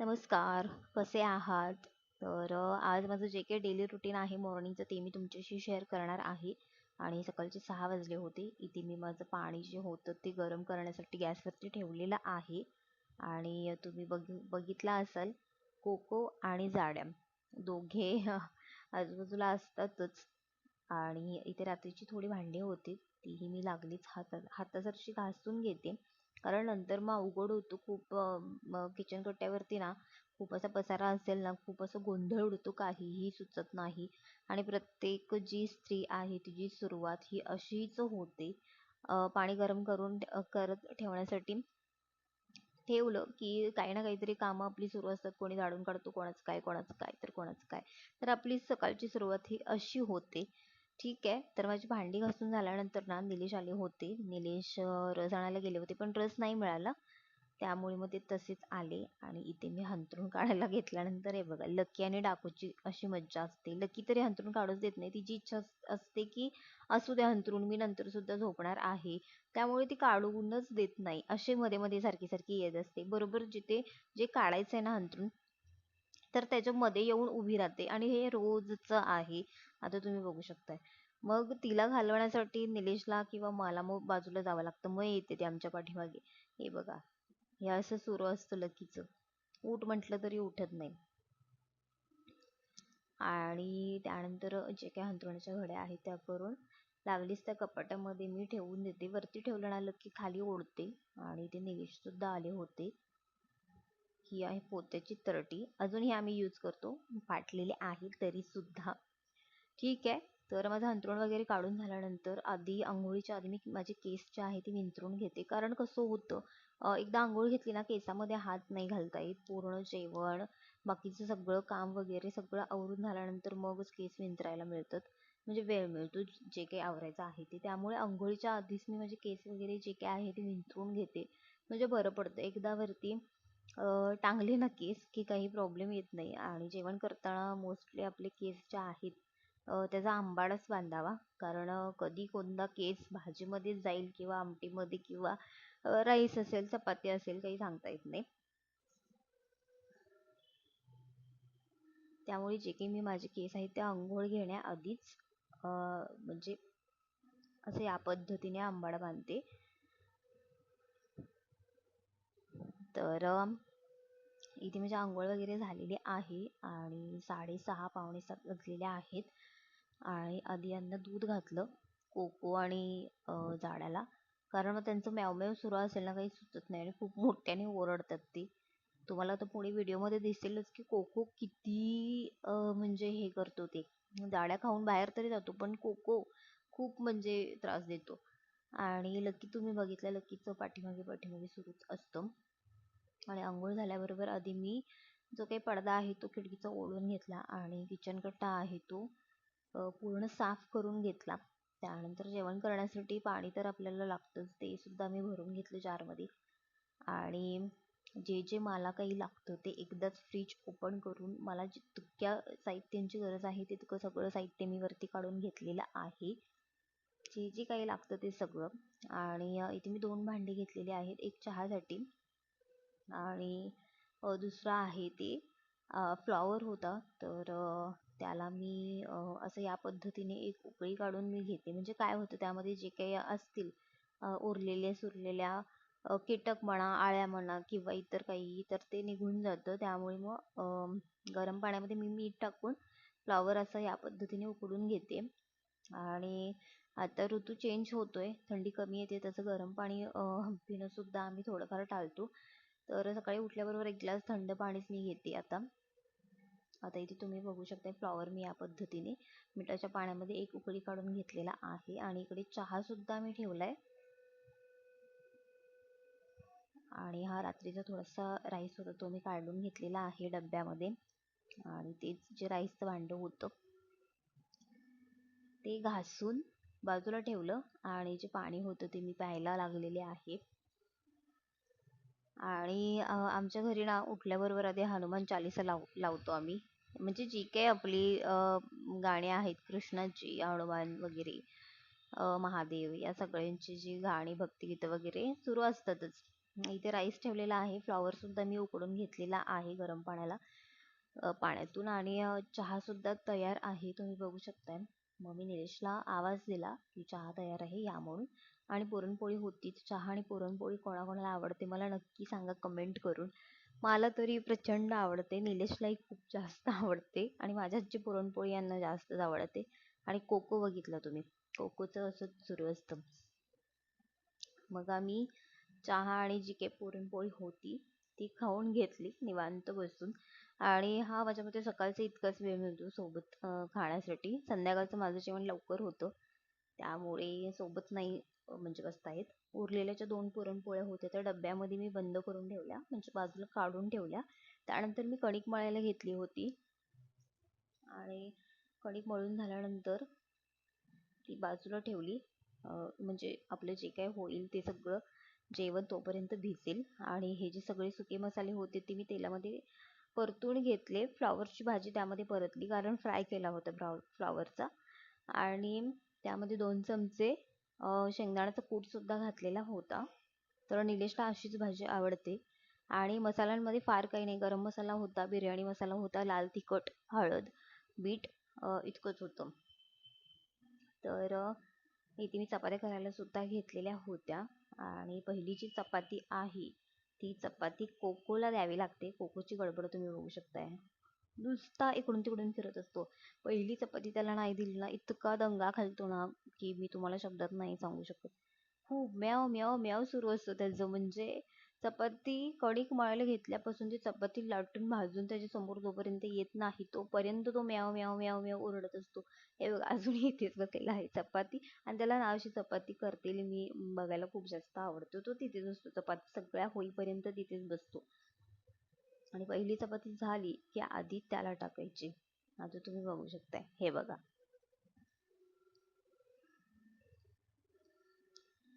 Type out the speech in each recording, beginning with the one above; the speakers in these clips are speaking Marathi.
नमस्कार कसे आहात? तर आज माझं जे काही डेली रुटीन आहे मॉर्निंगचं ते मी तुमच्याशी शेअर करणार आहे. आणि सकाळचे सहा वाजले होते. इथे मी माझं पाणी जे होतं ते गरम करण्यासाठी गॅसवरती ठेवलेलं आहे. आणि तुम्ही बघ बघितला असाल कोको आणि जाड्या दोघे आजूबाजूला असतातच. आणि इथे रात्रीची थोडी भांडी होती तीही मी लागलीच हाता हातासरशी घासून घेते. कारण नंतर मग अवघड होतो. खूप किचन कट्ट्यावरती ना खूप असा पसारा असेल ना खूप असं गोंधळ उडतो. काहीही सुचत नाही. आणि प्रत्येक जी स्त्री आहे तिची सुरुवात ही अशीच होते. पाणी गरम करून करत ठेवण्यासाठी ठेवलं की काही ना काहीतरी कामं आपली सुरू असतात. कोणी झाडून काढतो कोणाचं काय कोणाचं काय तर कोणाचं काय. तर आपली सकाळची सुरुवात ही अशी होते. ठीक आहे. तर माझी भांडी घासून झाल्यानंतर ना निलेश आले होते. निलेश रस आणायला गेले होते पण रस नाही मिळाला. त्यामुळे मग ते तसेच आले आणि इथे मी हंतरून काढायला घेतल्यानंतर हे बघा लकी आणि डाकूची अशी मज्जा असते. लकी तरी हंतरून काढूच देत नाही. तिची इच्छा अस- असते की असू द्या हंतरून मी नंतर सुद्धा झोपणार आहे. त्यामुळे ती काढूनच देत नाही. असे मध्ये मध्ये सारखी सारखी येत असते. बरोबर जिथे जे काढायचं आहे ना हंतरून तर त्याच्यामध्ये येऊन उभी राहते. आणि हे रोजचं आहे. आता तुम्ही बघू शकताय. मग तिला घालवण्यासाठी निलेशला किंवा मला मग बाजूला जावं लागतं. मग येते ते आमच्या पाठीमागे. हे बघा. हे असं सुरू असतं लकीचं. उठ म्हटलं तरी उठत नाही. आणि त्यानंतर जे काही अंतरुणाच्या घड्या आहेत त्या करून लागलीच त्या कपाटामध्ये मी ठेवून देते. वरती ठेवलं ना लकी खाली ओढते आणि ते निलेश सुद्धा आले होते. ही आहे पोत्याची तरटी. अजूनही आम्ही यूज करतो. फाटलेली आहे तरी सुद्धा. ठीक आहे. तर माझं अंथरूण वगैरे काढून झाल्यानंतर आधी आंघोळीच्या आधी मी माझे केस जे आहे ते विंचरून घेते. कारण कसं होतं एकदा आंघोळ घेतली ना केसामध्ये हात नाही घालता येत पूर्ण जेवण बाकीचं सगळं काम वगैरे सगळं आवरून झाल्यानंतर मगच केस विंचरायला मिळतात. म्हणजे वेळ मिळतो जे काही आवरायचं आहे ते. त्यामुळे आंघोळीच्या आधीच मी माझे केस वगैरे जे काही आहे ते विंचरून घेते. म्हणजे बरं पडतं. एकदा वरती टांगले ना केस की काही प्रॉब्लेम येत नाही. आणि जेवण करताना मोस्टली आपले केस जे आहेत त्याचा आंबाडच बांधावा. कारण कधी कोणता केस भाजीमध्ये जाईल किंवा आमटीमध्ये किंवा राईस असेल चपाती असेल काही सांगता येत नाही. त्यामुळे जे काही मी माझे केस आहेत ते आंघोळ घेण्याआधीच म्हणजे असे या पद्धतीने आंबाडा बांधते. तर इथे म्हणजे आंघोळ वगैरे झालेली आहे आणि साडेसहा पावणे सात वाजलेले आहेत. आणि आधी यांना दूध घातलं कोको आणि अ, जाड्याला. कारण मग त्यांचं म्याव सुरू असेल ना काही सुचत नाही आणि खूप मोठ्याने ओरडतात ते. तुम्हाला तर पुढे व्हिडिओमध्ये दिसेलच की कोको किती म्हणजे हे करतो ते. जाड्या खाऊन बाहेर तरी जातो पण कोको खूप म्हणजे त्रास देतो. आणि लकी तुम्ही बघितलं लकीचं पाठीमागे पाठीमागे सुरूच असतं. आणि आंघोळ झाल्याबरोबर आधी मी जो काही पडदा आहे तो खिडकीचा ओढून घेतला आणि किचन कट्टा आहे तो पूर्ण साफ करून घेतला. त्यानंतर जेवण करण्यासाठी पाणी तर आपल्याला लागतंच ते सुद्धा मी भरून घेतलं जारमध्ये आणि जे जे मला काही लागतं ते एकदाच फ्रीज ओपन करून मला जितक्या साहित्यांची गरज आहे तितकं सगळं साहित्य मी वरती काढून घेतलेलं आहे. जे जे काही लागतं ते सगळं. आणि इथे मी दोन भांडी घेतलेली आहेत एक चहासाठी. आणि दुसरं आहे ते फ्लॉवर होता. तर त्याला मी असं या पद्धतीने एक उकळी काढून मी घेते. म्हणजे काय होतं त्यामध्ये जे काही असतील उरलेले उरलेल्या सुरलेल्या कीटक म्हणा आळ्या म्हणा किंवा इतर काही तर ते निघून जातं. त्यामुळे मग गरम पाण्यामध्ये मी मीठ टाकून फ्लॉवर असं या पद्धतीने उकळून घेते. आणि आता ऋतू चेंज होतोय. थंडी कमी येते तसं गरम पाणी पिणंसुद्धा आम्ही थोडंफार टाळतो. तर सकाळी उठल्याबरोबर एक ग्लास थंड पाणीच मी घेते आता. आता इथे तुम्ही बघू शकता फ्लॉवर मी या पद्धतीने मिठाच्या पाण्यामध्ये एक उकळी काढून घेतलेला आहे आणि इकडे चहा सुद्धा मी ठेवलाय. आणि हा रात्रीचा थोडासा राईस होता तो मी काढून घेतलेला आहे डब्यामध्ये. आणि तेच जे राईसचं भांडं होतं ते घासून बाजूला ठेवलं आणि जे पाणी होतं ते मी प्यायला लागलेले आहे. आणि आमच्या घरी ना उठल्याबरोबर आधी हनुमान चालीसा लाव लावतो आम्ही. म्हणजे जी काही आपली गाणी आहेत कृष्णाची हनुमान वगैरे महादेव या सगळ्यांची जी गाणी भक्तिगीतं वगैरे सुरू असतातच. इथे राईस ठेवलेला आहे. फ्लॉवरसुद्धा मी उकडून घेतलेला आहे गरम पाण्याला पाण्यातून. आणि चहासुद्धा तयार आहे. तुम्ही बघू शकताय. मग मी निलेशला आवाज दिला की चहा तयार आहे या म्हणून आणि पुरणपोळी होतीच चहा आणि पुरणपोळी कोणाकोणाला आवडते मला नक्की सांगा कमेंट करून. मला तरी प्रचंड आवडते. निलेशलाही खूप जास्त आवडते आणि माझ्या हातची पुरणपोळी यांना जास्तच आवडते. आणि कोको बघितलं तुम्ही. कोकोचं असंच सुरू असतं. मग आम्ही चहा आणि जी काही पुरणपोळी होती ती खाऊन घेतली निवांत बसून. आणि हा माझ्या मते सकाळचा इतकाच वेळ मिळतो सोबत खाण्यासाठी. संध्याकाळचं माझं जेवण लवकर होतं. त्यामुळे सोबत नाही म्हणजे बसता आहेत उरलेल्या ज्या दोन पुरणपोळ्या होत्या त्या डब्यामध्ये मी बंद करून ठेवल्या म्हणजे बाजूला काढून ठेवल्या. त्यानंतर मी कणिक मळायला घेतली होती. आणि कणिक मळून झाल्यानंतर ती बाजूला ठेवली. म्हणजे आपलं जे काय होईल ते सगळं जेवण तोपर्यंत भिजेल. आणि हे जे सगळे सुके मसाले होते ते मी तेलामध्ये परतून घेतले. फ्लॉवरची भाजी त्यामध्ये परतली कारण फ्राय केला होता फ्लॉवरचा. आणि त्यामध्ये दोन चमचे शेंगदाण्याचा कूटसुद्धा घातलेला होता. तर निलेशला अशीच भाजी आवडते. आणि मसाल्यांमध्ये फार काही नाही. गरम मसाला होता बिर्याणी मसाला होता लाल तिखट हळद मीठ इतकंच होतं. तर इथे मी चपात्या करायला सुद्धा घेतलेल्या होत्या. आणि पहिली जी चपाती आहे ती चपाती कोकोला द्यावी लागते. कोकोची गडबड तुम्ही बघू शकताय. नुसता इकडून तिकडून फिरत असतो. पहिली चपाती त्याला नाही दिली ना इतका दंगा खालतो ना की मी तुम्हाला शब्दात नाही सांगू शकत. खूप म्याव म्याव म्याव सुरू असतो त्याचं. म्हणजे चपाती कणिक मळायला घेतल्यापासून ती चपाती लाटून भाजून त्याच्यासमोर जोपर्यंत येत नाही तोपर्यंत तो म्याव म्याव म्याव म्याव ओरडत असतो. हे बघ अजूनही इथेच बसलेला आहे चपाती. आणि त्याला नावाशी चपाती करतील मी बघायला खूप जास्त आवडतो. तो तिथेच असतो चपाती सगळ्या होईपर्यंत तिथेच बसतो. आणि पहिली चपाती झाली की आधी त्याला टाकायची. आता तुम्ही बघू शकताय हे बघा.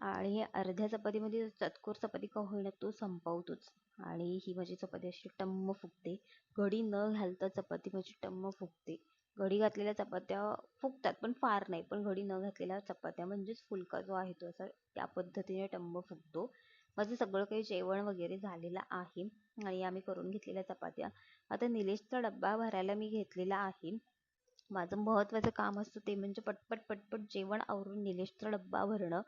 आणि हे अर्ध्या चपातीमध्ये चतकोर चपाती का होईना तो संपवतोच. आणि ही माझी चपाती अशी टम्म फुगते. घडी न घालता चपाती माझी टम्म फुगते. घडी घातलेल्या चपात्या फुगतात पण फार नाही. पण घडी न घातलेल्या चपात्या म्हणजेच फुलका जो आहे तो असा त्या पद्धतीने टम्म फुगतो. माझं सगळं काही जेवण वगैरे झालेलं आहे आणि आम्ही करून घेतलेल्या चपात्या. आता निलेशचा डब्बा भरायला मी घेतलेला आहे. माझं महत्त्वाचं काम असतं ते म्हणजे पटपट पटपट जेवण आवरून निलेशचा डब्बा भरणं.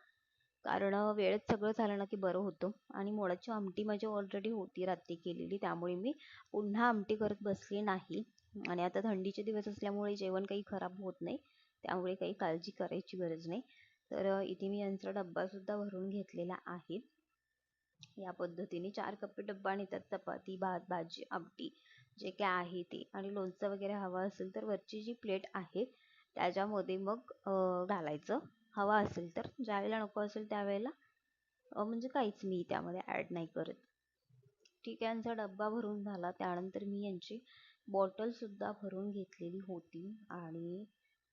कारण वेळेत सगळं झालं ना की बरं होतं. आणि मोडाची आमटी माझी ऑलरेडी होती रात्री केलेली. त्यामुळे मी पुन्हा आमटी करत बसली नाही. आणि आता थंडीचे दिवस असल्यामुळे जेवण काही खराब होत नाही. त्यामुळे काही काळजी करायची गरज नाही. तर इथे मी यांचा डब्बासुद्धा भरून घेतलेला आहे. या पद्धतीने चार कप्पे डब्बा नेतात चपाती भात भाजी आमटी जे काय आहे ते. आणि लोणचं वगैरे हवं असेल तर वरची जी प्लेट आहे त्याच्यामध्ये मग घालायचं. हवा असेल तर. ज्यावेळेला नको असेल त्यावेळेला म्हणजे काहीच मी त्यामध्ये ॲड नाही करत. ठीक आहे यांचा डब्बा भरून झाला. त्यानंतर मी यांची बॉटलसुद्धा भरून घेतलेली होती. आणि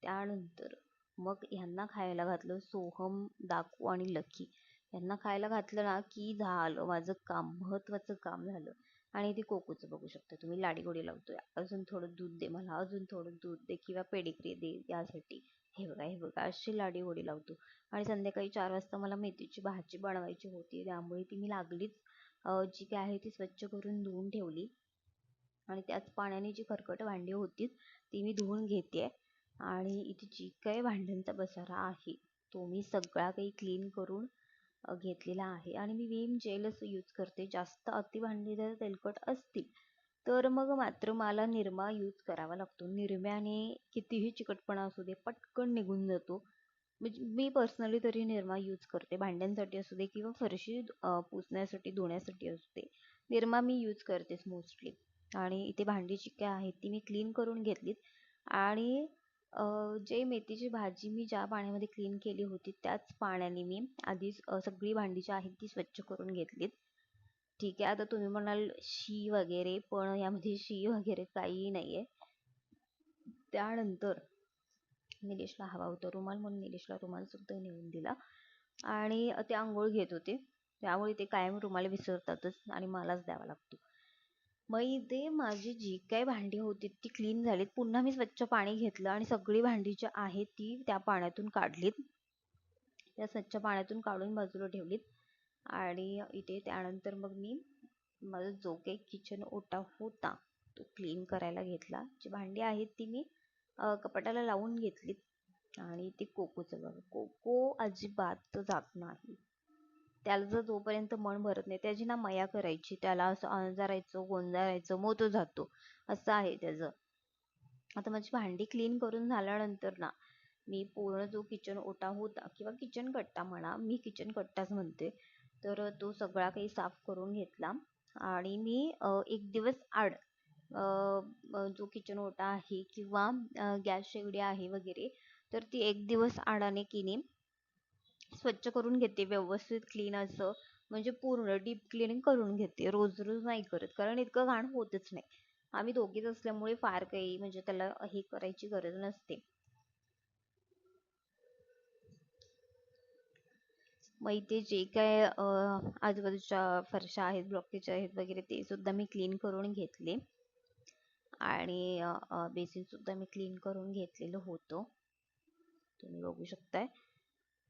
त्यानंतर मग ह्यांना खायला घातलं सोहम दाकू आणि लकी त्यांना खायला घातलं ना की झालं माझं काम महत्त्वाचं काम झालं. आणि ते कोकोचं बघू शकता तुम्ही लाडीगोडी लावतोय. अजून थोडं दूध दे मला अजून थोडं दूध दे किंवा पेडिग्री दे यासाठी. हे बघा हे बघा अशी लाडीगोडी लावतो. आणि संध्याकाळी चार वाजता मला मेथीची भाजी बनवायची होती त्यामुळे ती मी लागलीच. जी काय आहे ती स्वच्छ करून धुवून ठेवली. आणि त्याच पाण्याने जी खरकट भांडी होती ती मी धुवून घेते. आणि इथे जी काही भांड्यांचा बसारा आहे तो मी सगळा काही क्लीन करून घेतलेला आहे. आणि मी विम जेलच यूज करते. जास्त अति भांडी जर तेलकट असतील तर मग मात्र मला निरमा यूज करावा लागतो. निरम्याने कितीही चिकटपणा असू दे पटकन निघून जातो. म्हणजे मी पर्सनली तरी निरमा यूज करते. भांड्यांसाठी असू दे किंवा फरशी पुसण्यासाठी धुण्यासाठी असू दे. निरमा मी यूज करतेच मोस्टली आणि इथे भांडी जी काय आहेत ती मी क्लीन करून घेतलीत. आणि जे मेथीची भाजी मी ज्या पाण्यामध्ये क्लीन केली होती त्याच पाण्याने मी आधीच सगळी भांडी जी आहेत ती स्वच्छ करून घेतलीत. ठीक आहे आता तुम्ही म्हणाल शी वगैरे पण यामध्ये शी वगैरे काहीही नाही आहे त्यानंतर निलेशला हवा होता रुमाल म्हणून निलेशला रुमालसुद्धा नेऊन दिला. आणि ते आंघोळ घेत होते. त्यामुळे ते कायम रुमाल विसरतातच आणि मलाच द्यावा लागतो. मग इथे माझी जी काही भांडी होती ती क्लीन झालीत. पुन्हा मी स्वच्छ पाणी घेतलं आणि सगळी भांडी जी आहेत ती त्या पाण्यातून काढलीत. त्या स्वच्छ पाण्यातून काढून बाजूला ठेवलीत. आणि इथे त्यानंतर मग मी माझा जो काही किचन ओटा होता तो क्लीन करायला घेतला. जी भांडी आहेत ती मी कपाटाला लावून घेतलीत. आणि ते कोकोचं बघा कोको अजिबात जात नाही. त्याला जर जोपर्यंत मन भरत नाही त्याची ना मया करायची त्याला असं अंजारायचं गोंजारायचं मग तो जातो. असं आहे त्याचं. आता माझी भांडी क्लीन करून झाल्यानंतर ना मी पूर्ण जो किचन ओटा होता किंवा किचन कट्टा म्हणा मी किचन कट्टाच म्हणते तर तो सगळा काही साफ करून घेतला. आणि मी एक दिवस आड जो किचन ओटा आहे किंवा गॅस शेगडी आहे वगैरे तर ती एक दिवस आडाने किनी स्वच्छ करून घेते व्यवस्थित क्लीन असं. म्हणजे पूर्ण डीप क्लिनिंग करून घेते. रोज रोज नाही करत. कारण इतकं घाण होतच नाही. आम्ही दोघीच असल्यामुळे फार काही म्हणजे त्याला हे करायची गरज नसते. मग इथे जे काय आजूबाजूच्या फरशा आहेत ब्लॉकेज आहेत वगैरे ते सुद्धा मी क्लीन करून घेतले. आणि बेसिन सुद्धा मी क्लीन करून घेतलेलं होतं. तुम्ही बघू शकताय.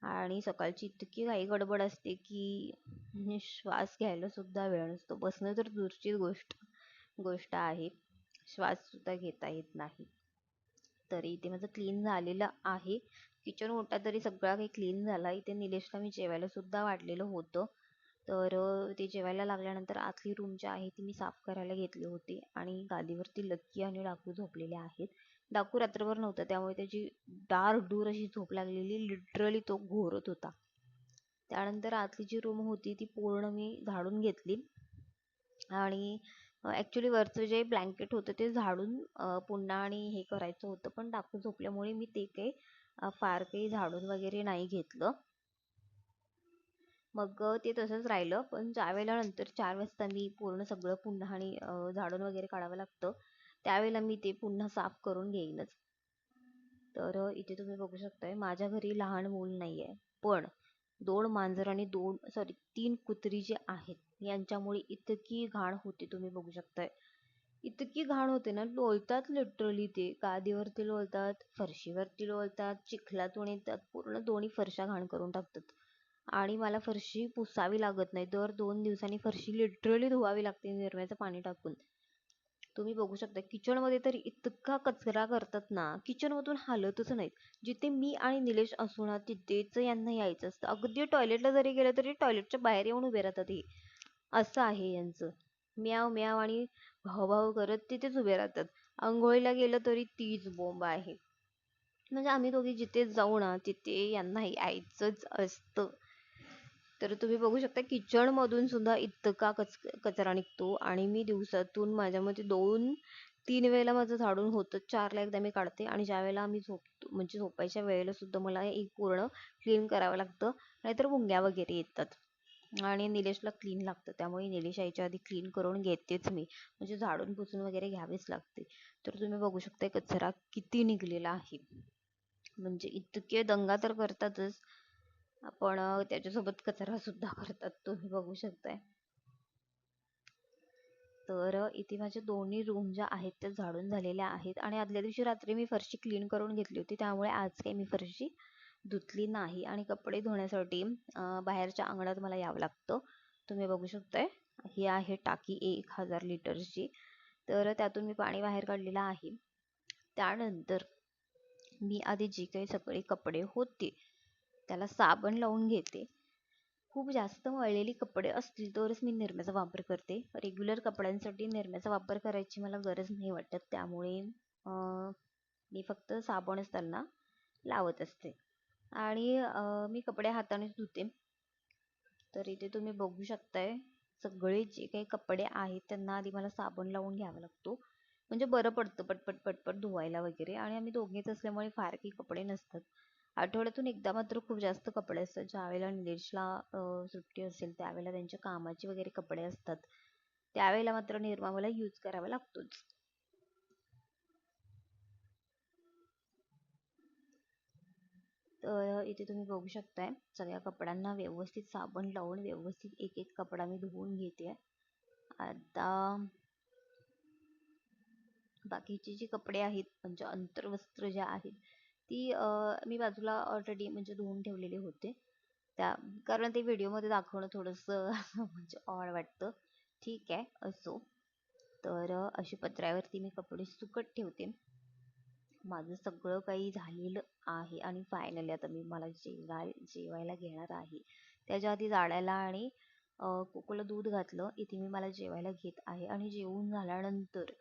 आणि सकाळची इतकी घाई गडबड असते की म्हणजे श्वास घ्यायला सुद्धा वेळ नसतो. बसणं तर दूरचीच गोष्ट गोष्ट आहे. श्वास सुद्धा घेता येत नाही. तरी इथे माझं क्लीन झालेलं आहे. किचन ओटा तरी सगळा काही क्लीन झाला. इथे निलेशला मी जेवायला सुद्धा वाढलेलं होतं. तर ते जेवायला लागल्यानंतर आतली रूम जी आहे ती मी साफ करायला घेतली होती. आणि गादीवरती लक्की आणि डाकू झोपलेले आहेत. डाकू रात्रभर नव्हता. त्यामुळे त्याची डार डूर अशी झोप लागलेली. लिटरली तो घोरत होता. त्यानंतर आतली जी रूम होती ती पूर्ण मी झाडून घेतली. आणि ॲक्च्युली वरचं जे ब्लँकेट होतं ते झाडून पुन्हा आणि हे करायचं होतं. पण डाकू झोपल्यामुळे मी ते काही फार काही झाडून वगैरे नाही घेतलं. मग ते तसंच राहिलं. पण ज्या वेळेला नंतर चार वाजता मी पूर्ण सगळं पुन्हा आणि झाडून वगैरे काढावं लागतं त्यावेळेला मी ते पुन्हा साफ करून घेईनच तर इथे तुम्ही बघू शकताय माझ्या घरी लहान मूल नाही आहे पण दोन मांजर आणि दोन सॉरी तीन कुत्री जे आहेत यांच्यामुळे इतकी घाण होते तुम्ही बघू शकताय. इतकी घाण होते ना लोळतात लिटरली ते. गादीवरती लोळतात फरशीवरती लोळतात चिखलातून येतात पूर्ण दोन्ही फरशा घाण करून टाकतात. आणि मला फरशी पुसावी लागत नाही दर दोन दिवसांनी फरशी लिटरली धुवावी लागते निरम्याचं पाणी टाकून. तुम्ही बघू शकता किचनमध्ये तर इतका कचरा करतात ना किचनमधून हालतच नाहीत. जिथे मी आणि निलेश असू ना तिथेच यांना यायचं असतं. अगदी टॉयलेटला जरी गेलं तरी टॉयलेटच्या बाहेर येऊन उभे राहतात हे. असं आहे यांचं. म्याव म्याव आणि भावभाव करत तिथेच उभे राहतात. आंघोळीला गेलं तरी तीच बोंब आहे. म्हणजे आम्ही दोघी जिथे जाऊ ना तिथे यांना यायचंच असतं. तर तुम्ही बघू शकता किचनमधून सुद्धा इतका कच कचरा निघतो आणि मी दिवसातून माझ्या मते दोन तीन वेळेला माझं झाडून होतं. चारला एकदा मी काढते आणि ज्या वेळेला आम्ही झोपतो म्हणजे झोपायच्या वेळेला सुद्धा मला एक पूर्ण क्लीन करावं लागतं. नाहीतर मुंग्या वगैरे येतात. आणि निलेशला क्लीन लागतं. त्यामुळे निलेश यायच्या आधी क्लीन करून घेतेच मी. म्हणजे झाडून पुसून वगैरे घ्यावीच लागते. तर तुम्ही बघू शकता कचरा किती निघलेला आहे. म्हणजे इतके दंगा तर करतातच. पण त्याच्यासोबत कचरा सुद्धा करतात तुम्ही बघू शकताय. तर इथे माझ्या दोन्ही रूम ज्या आहेत त्या झाडून झालेल्या आहेत. आणि आदल्या दिवशी रात्री मी फरशी क्लीन करून घेतली होती. त्यामुळे आज काही मी फरशी धुतली नाही. आणि कपडे धुण्यासाठी बाहेरच्या अंगणात मला यावं लागतं. तुम्ही बघू शकताय. ही आहे टाकी एक हजार लिटरची. तर त्यातून मी पाणी बाहेर काढलेलं आहे. त्यानंतर मी आधी जी काही सगळे कपडे होते त्याला साबण लावून घेते. खूप जास्त मळलेली कपडे असतील तरच मी निरम्याचा वापर करते. रेग्युलर कपड्यांसाठी निरम्याचा वापर करायची मला गरज नाही वाटत. त्यामुळे मी फक्त साबणच त्यांना लावत असते. आणि मी कपडे हातानेच धुते. तर इथे तुम्ही बघू शकताय सगळे जे काही कपडे आहेत त्यांना आधी मला साबण लावून घ्यावा लागतो. म्हणजे बरं पडतं पटपट पटपट धुवायला वगैरे. आणि आम्ही दोघेच असल्यामुळे फार काही कपडे नसतात. आठवड्यातून एकदा मात्र खूप जास्त कपडे असतात. ज्यावेळेला निलेशला सुट्टी असेल त्यावेळेला त्यांच्या कामाचे वगैरे कपडे असतात. त्यावेळेला मात्र निरमा मला यूज करावा लागतोच. तर इथे तुम्ही बघू शकताय सगळ्या कपड्यांना व्यवस्थित साबण लावून व्यवस्थित एक एक कपडा मी धुवून घेते आता बाकीचे जे कपडे आहेत म्हणजे अंतर्वस्त्र जे आहेत ती मी बाजूला ऑलरेडी म्हणजे धुवून ठेवलेले होते. त्या कारण ते व्हिडिओमध्ये दाखवणं थोडंसं म्हणजे ऑड वाटतं. ठीक आहे असो. तर अशी पत्र्यावरती मी कपडे सुकत ठेवते. माझं सगळं काही झालेलं आहे आणि फायनली आता मी मला जेवाय जेवायला घेणार आहे. त्याच्या आधी जाळ्याला आणि कोकोला दूध घातलं. इथे मी मला जेवायला घेत आहे. आणि जेवून झाल्यानंतर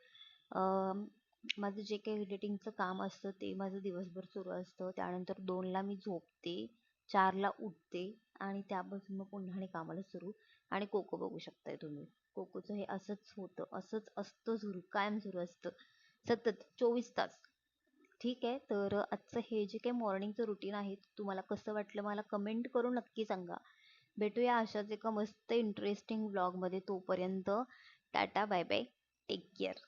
माझं जे काही एडिटिंगचं काम असतं ते माझं दिवसभर सुरू असतं. त्यानंतर दोनला मी झोपते चारला उठते आणि त्यापासून मग पुन्हा आणि कामाला सुरू. आणि कोको बघू शकताय तुम्ही. कोकोचं हे असंच होतं असंच असतं सुरू कायम सुरू असतं. सतत चोवीस तास. ठीक आहे? तर आजचं हे जे काही मॉर्निंगचं रुटीन आहे तुम्हाला कसं वाटलं मला कमेंट करून नक्की सांगा. भेटूया अशाच एका मस्त इंटरेस्टिंग ब्लॉगमध्ये तोपर्यंत. Tata bye bye take care